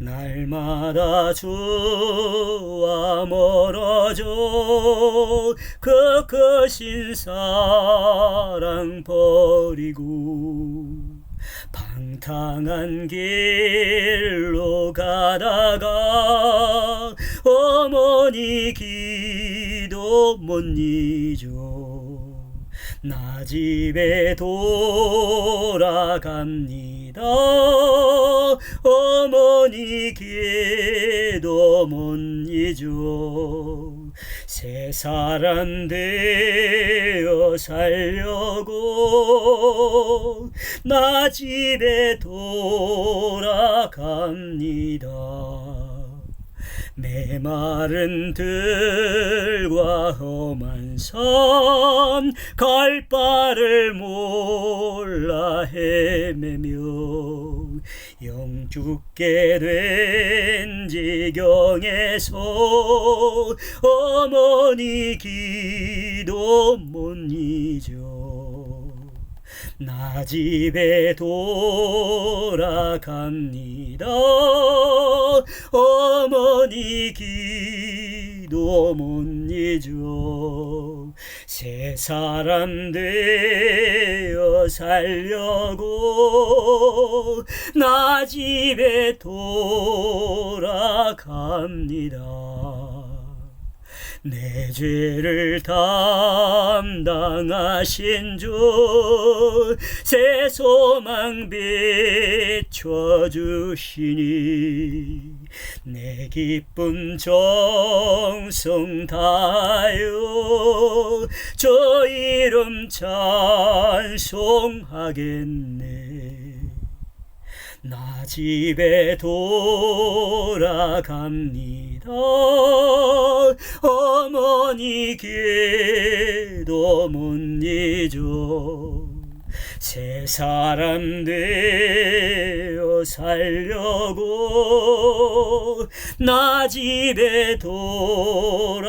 날마다 주와 멀어져 그 크신 사랑 버리고 방탕한 길로 가다가 어머니 기도 못 잊어 나 집에 돌아갑니다 어머니 기도 못 잊어. 새 사람 되어 살려고 나 집에 돌아갑니다 메마른 들과 험한 산 갈 바를 몰라 헤매며 영 죽게 된 지경에서 어머니 기도 못 잊어 나 집에 돌아갑니다. 어머니 기도 못 잊어 새 사람 되어 살려고 나 집에 돌아갑니다. 내 죄를 담당하신 주 새 소망 비춰주시니 내 기쁨 정성 다하여 저 이름 찬송하겠네 나 집에 돌아갑니다. 어머니 기도 못 잊어 새 사람 되어 살려고 나 집에 돌아갑니다.